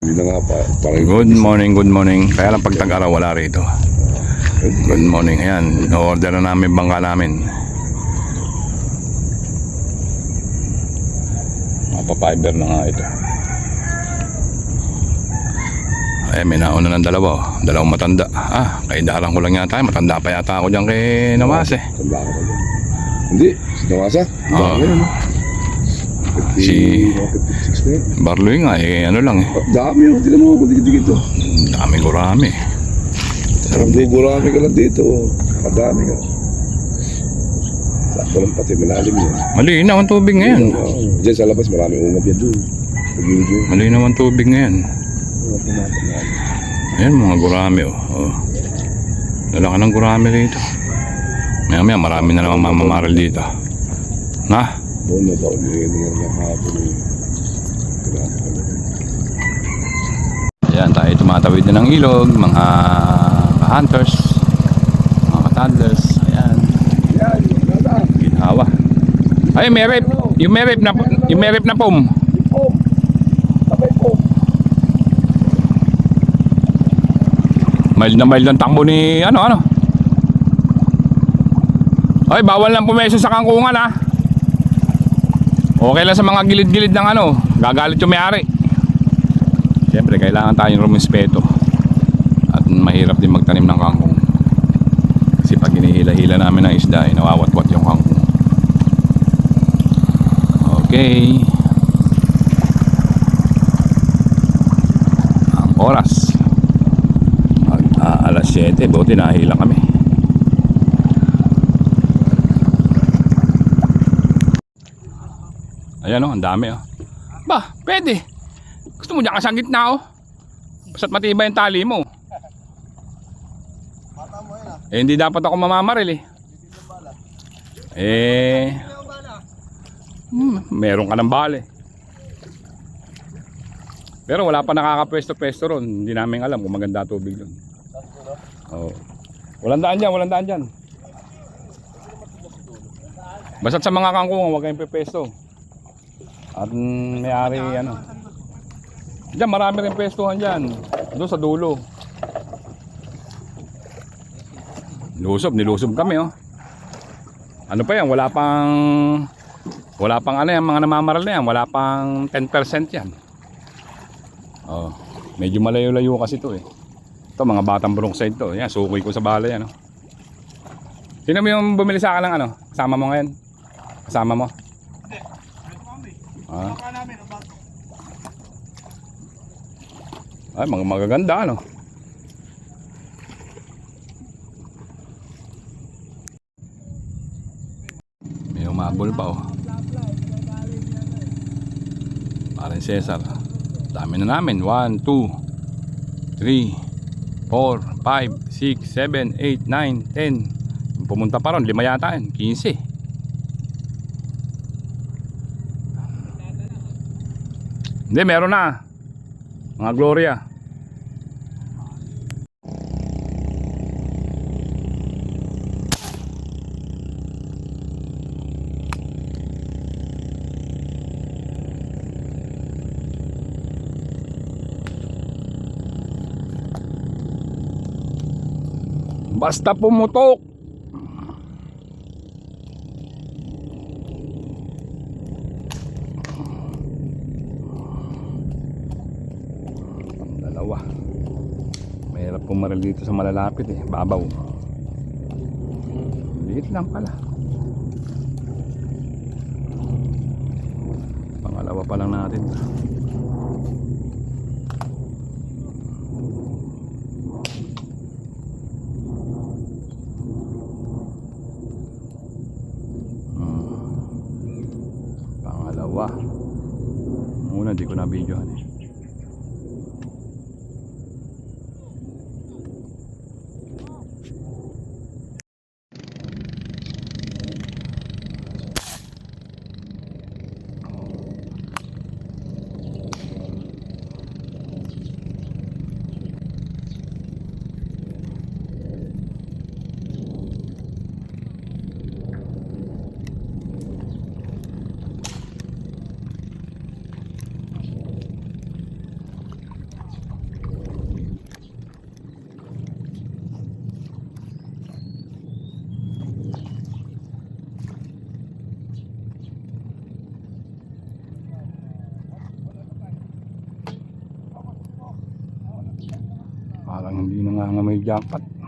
Hindi nga pa. Parang good morning, good morning. Kaya lang pagtag-araw wala rito. Good morning. Ayan, order na namin bangka namin. Mapapiber na nga ito. Ayan, may nauna ng dalawa. Oh. Dalawang matanda. Ah, kay darang ko lang yata. Matanda pa yata ako dyan kay Namase. Eh. Matanda. Hindi, si Namase. Ah. Oo. Ah. 50, si Barloy nga, eh, ano lang eh. Ah, dami oh. yung, tinan mo, kundi dito. Dami gurami. Sarap dito. Gurami ka lang dito. Oh. Kadami ka. Sakto lang pati, malalim yan. Malinaw ang tubig ngayon. Ah, Diyan sa labas, marami ungap yan doon. Malinaw ang tubig ngayon. Ayan mga gurami oh. oh. Dala ka ng gurami dito. Maya marami na naman mamamaril dito. Na? Hapon. ka na. Ayan tayo tumatawid na ng ilog. Mga hunters. Mga toddlers. Ayan. Ginhawa. Ay may rep. Yung may rep na, yung may rep na pom. Mild na mild ang takbo ni ano ano. Ay bawal lang pumeso sa kangkungan ha. Okay lang sa mga gilid-gilid ng ano. Gagalit yung may-ari. Siyempre kailangan tayong rumispeto. At mahirap din magtanim ng kangkong. Kasi pag hinihila-hila namin ng isda ay nawawatwat yung kangkong. Okay. Ang oras. Mag, ah, alas 7, buti nahila kami. Ayan oh, ang dami oh. Ba, pwede. Gusto mo dyan ka sa gitna oh. Basta't matibay yung tali mo. Eh, hindi dapat ako mamamaril eh. Eh, hmm, meron ka ng bale. Pero wala pa nakakapwesto-pwesto ron. Hindi namin alam kung maganda tubig doon. Oh. Walang daan dyan, walang daan dyan. Basta't sa mga kangkong, huwag kayong pepesto. At may-ari, ano. Diyan, marami rin pwestuhan dyan. Doon sa dulo. Lusob, nilusob kami, oh. Ano pa yan, wala pang... Wala pang ano yan, mga namamaral na yan. Wala pang 10% yan. Oh, medyo malayo-layo kasi to eh. Ito mga batang brookside to. Yan, sukoy ko sa bala yan. Oh. Sino mo yung bumili sa akin ng ano? Kasama mo ngayon? Kasama mo? Ay, mga magaganda ano. May umabol pa oh. Parang Cesar. Dami na namin. 1, 2, 3, 4, 5, 6, 7, 8, 9, 10. Pumunta pa ron. Lima yata yun. 15. Hindi, meron na. Mga Gloria. Basta pumutok. Dalawa. Mahirap pumaril dito sa malalapit eh. Babaw. Liit lang pala. Pangalawa pa lang natin. Pangalawa. Una, di ko na nangangamay jackpot.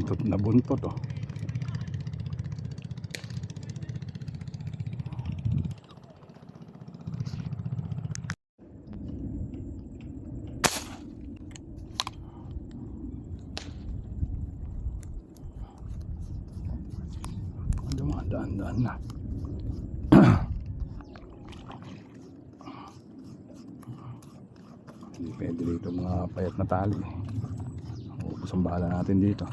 Buntot na buntot oh. Dumadaan-daan na. Hindi pwede dito mga payat na tali. Ubus ang bahala natin dito.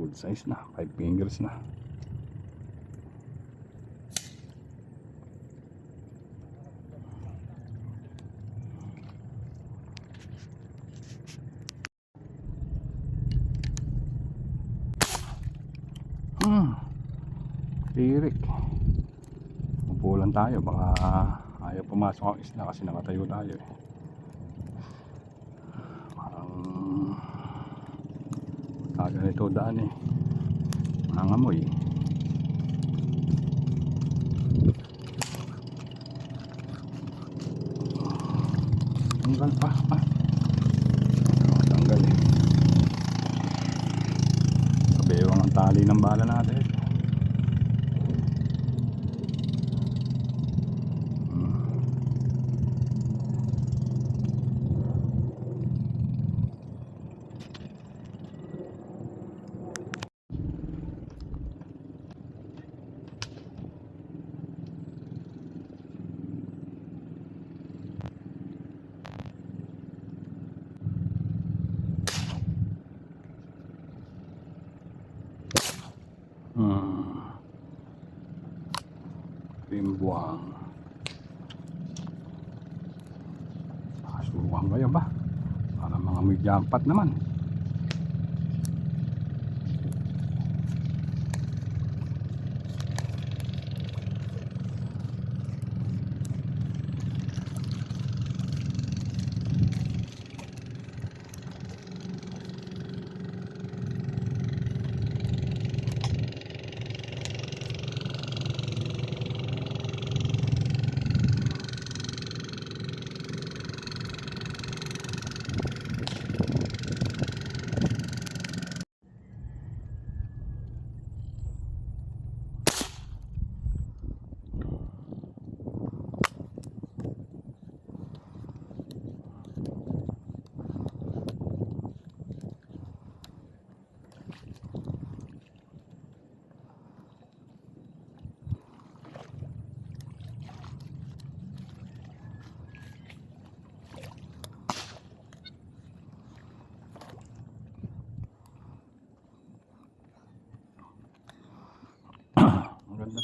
Good size na. 5 fingers na. Hmm. tirik. Upo lang tayo. Baka ayaw pumasok ang isla kasi nakatayo tayo eh. Parang taga nito daan eh. Nangamoy. Tanggal pa. Ah. Oh, tanggal eh. Kabewang ang tali ng bala natin. Hmm. Hmm. Rimbuang. Nakasuruhan kayo ba? Para jampat naman.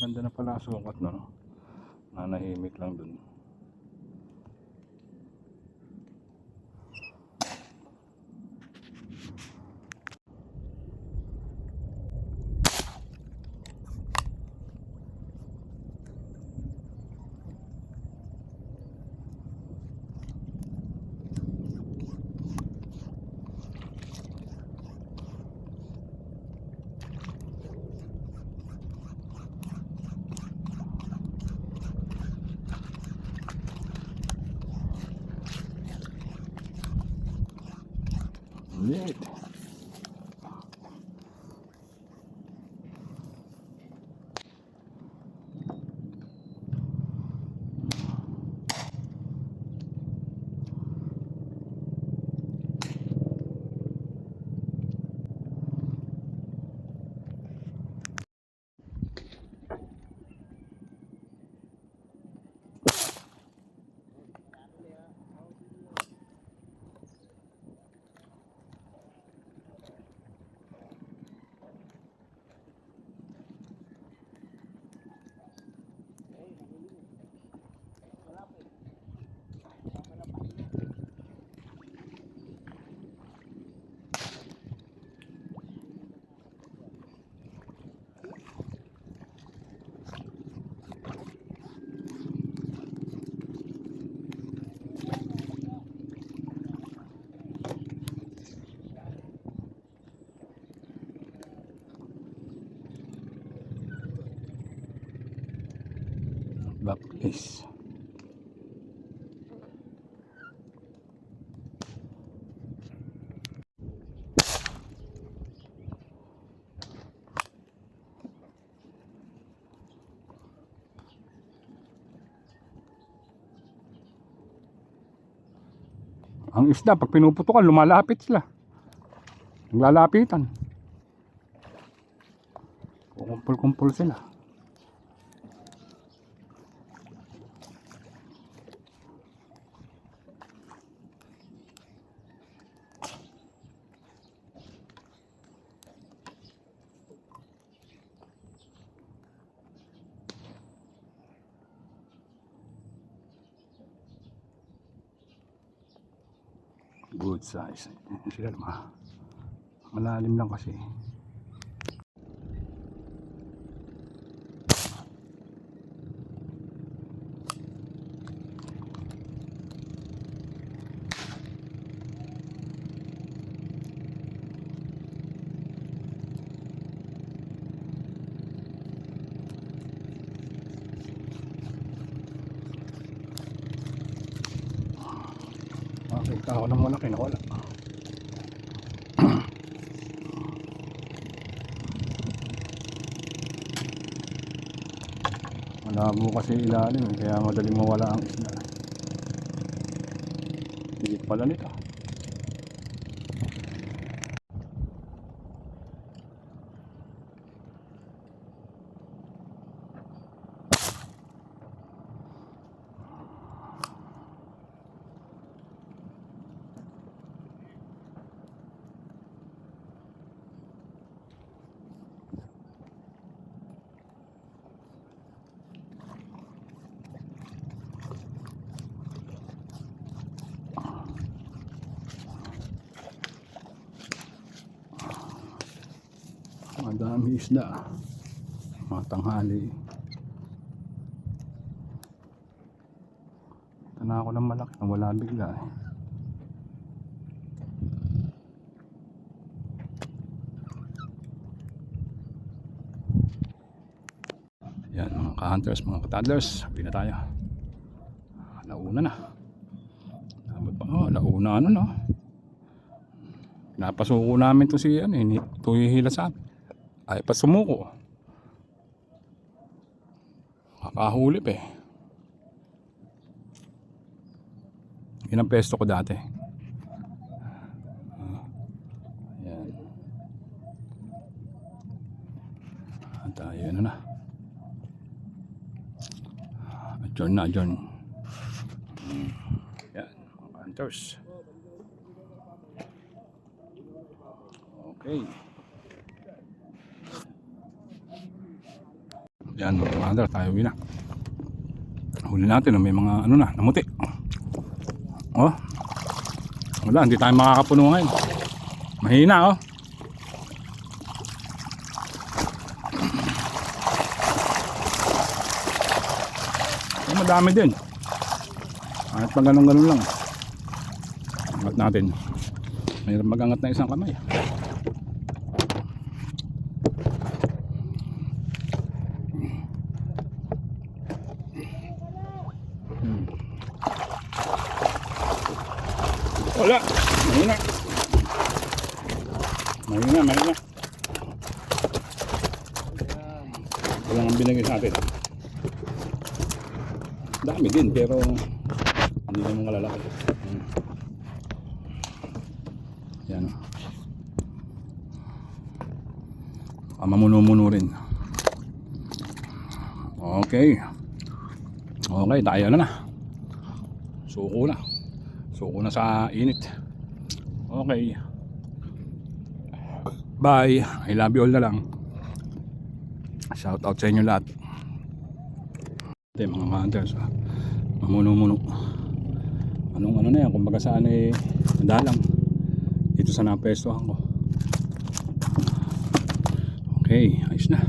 Ganda-ganda na pala sukat no. Nanahimik lang dun. Liit. Baptist. Ang isda, pag pinuputukan, lumalapit sila. Naglalapitan. Kukumpul-kumpul sila. Good size. Sila naman. Malalim lang kasi. Ako ng malaki na wala. Malabo kasi ilalim eh, kaya madaling mawala ang isda. Higit pala nito. Madami isda. Mga tanghali. Tana ako ng malaki na wala bigla eh. Yan mga ka-hunters, mga ka-toddlers. Sabi na tayo. Launa na. Dapat pa, oh, launa ano no. Napasuko namin to si ano, eh, to hihila sa amin. Ay pa sumuko. Kakahuli pa eh. Yun ang pesto ko dati. Ah, Ayan. At tayo ano na. Adjourn na, adjourn. Yan, mga hunters. Okay. Yan mga hunter, tayo uwi na. Huli natin, oh, may mga ano na, namuti. Oh. Wala, hindi tayo makakapuno ngayon. Mahina oh. Eh, madami din. Kahit pa ganun-ganun lang. Angat natin. Mayroon magangat na isang kamay. Wala. Mahina. Mahina, mahina. Walang ang binigay sa atin. Dami din, pero hindi naman malalaki. Hmm. Yan. Ah, mamuno-muno rin. Okay. Okay, tayo na na. Suko na. Suko na sa init. Okay. Bye. I love you all na lang. Shout out sa inyo lahat. Ito mga hunters. ah. Mamuno-muno. Anong ano na yan? Kumbaga saan eh dalang. Dito sa napestuhan ko. Okay. Ayos na.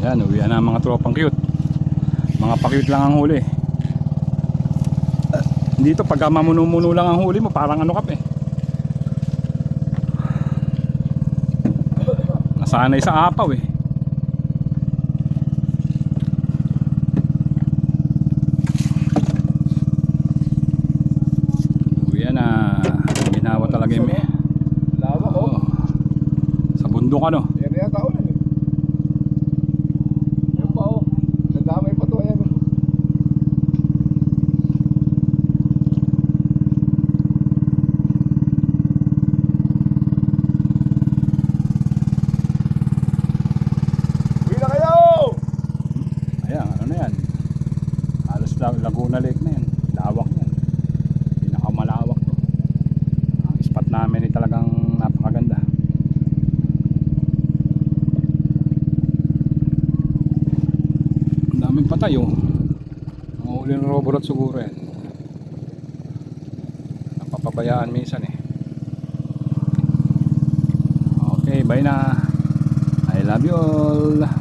Yan, uwi na mga tropang cute. Mga pa-cute lang ang huli. Dito pagka mamuno-muno lang ang huli mo, parang ano ka pa eh. Nasanay sa apaw eh. Uwi na. Ginawa talaga yung Lawak oh. Oo. Sa bundok ano. Yan yata ulan eh. Yan pa oh. Nadamay pa to ayan. Uwi na kayo! Ayan, ano na yan. Halos la- Laguna Lake na yan. Lawak yan. Pinakamalawak to. Ang spot namin ay talagang napakaganda. Oh. Ang uli ng robot siguro yan. Napapabayaan minsan eh. Okay, bye na. I love you all.